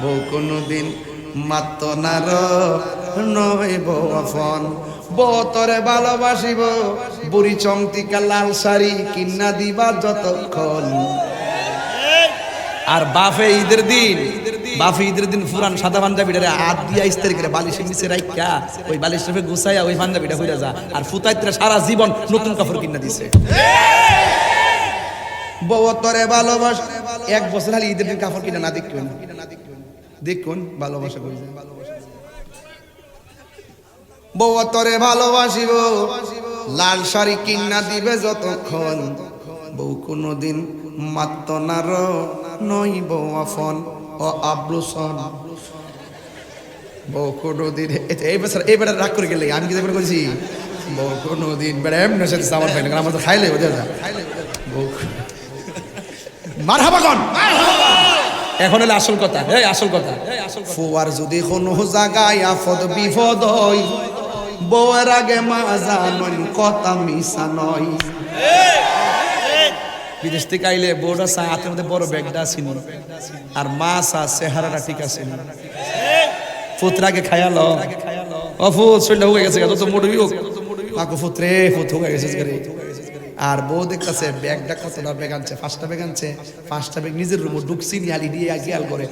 বউ কোনদিন মাত্ত নার নয় বউ আপন। বউ ভালোবাসিব, বুড়ি চমতিকা লাল শাড়ি কিন্না দিবা যতক্ষণ। আর বাফে ঈদের দিন বাফে ঈদের দিন ফুরান সাদা পাঞ্জাবিটারে হাত দিয়া ইস্তারি করে বালিশের নিচে রাইখা, ওই বালিশ রেখে গুছাইয়া ওই পাঞ্জাবিটা হইরা যা। আর ফুতাইত্রা সারা জীবন নতুন কাপড় কিনা দিছে। বউ তরে ভালোবাস, এক বছর খালি ঈদের দিন কাপড় কিনা না দেখুন দেখুন, ভালোবাসা করি। বউ তরে ভালোবাসিব, লাল শাড়ি কিনা দিবে যতক্ষণ। বউ কোনদিন মাত্ত নার নই বউ আফন ও আব্লুসন বউ কোনদিন, এই বছর এই বেড়া রাগ করে গেলে, আমি কি করে করেছি বউ কোনদিন বেড়া এমনি সাথে আমার খাইলে আমার তো খাইলে বোঝা যায়। বউ মার হাবাগন এখন হলো আসল কথা। এই আসল কথা। ফুয়ার যদি কোনো জায়গায় আফদ বিপদ হয় বউয়ের আগে মা জানন কথা মিশা নয়। বিদেশ থেকে আইলে বউটা চা হাতের মধ্যে বড় ব্যাগটা আছিল আর মা চা চেহারাটা ঠিক আছে ফুতরা আগে খায়ালো ও ফুত শরীরটা হয়ে গেছে তো মোটরই হোক। মাকু ফুতরে ফুত হয়ে গেছে আর বউ দেখতেছে, ব্যাগটা কতটা ব্যাগ আনছে পাঁচটা ব্যাগ আনছে পাঁচটা ব্যাগ নিজের রুমে ঢুকছি, নিয়ে আলি দিয়ে গিয়াল করে